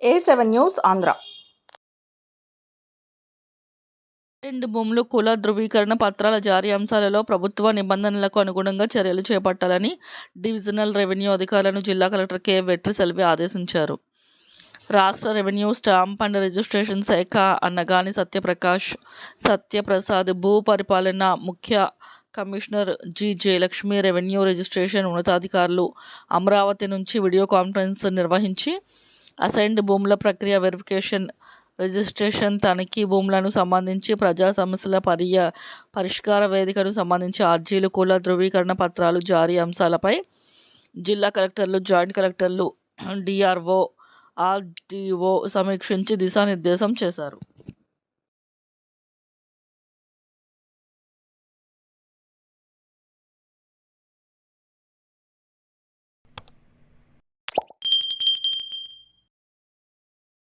ఏ seven news Andhra. రెండు భూములు కుల ధృవీకరణ పత్రాల జారీ అంశాలలో ప్రభుత్వ నిబంధనలకు అనుగుణంగా చర్యలు చేపట్టాలని డివిజనల్ రెవెన్యూ అధికారులను జిల్లా కలెక్టర్ కె. వెట్రిసెల్వి ఆదేశించారు. రాష్ట్ర రెవెన్యూ స్టాంప్ అండ్ రిజిస్ట్రేషన్ శాఖ అన్నగాని సత్యప్రకాష్ సత్యప్రసాద్ భూ పరిపాలన ముఖ్య commissioner G. Jayalakshmi revenue registration ఉన్నతాధికారులు అమరావతి నుంచి వీడియో కాన్ఫరెన్స్ నిర్వహించి అసైన్డ్ భూముల ప్రక్రియ వెరిఫికేషన్ రిజిస్ట్రేషన్ తనిఖీ భూములను సంబంధించి ప్రజా సమస్యల పర్య పరిష్కార వేదికను సంబంధించి ఆర్జీలు కుల ధృవీకరణ పత్రాలు జారీ అంశాలపై జిల్లా కలెక్టర్లు జాయింట్ కలెక్టర్లు డిఆర్ఓ ఆర్డీఓ సమీక్షించి దిశానిర్దేశం చేశారు.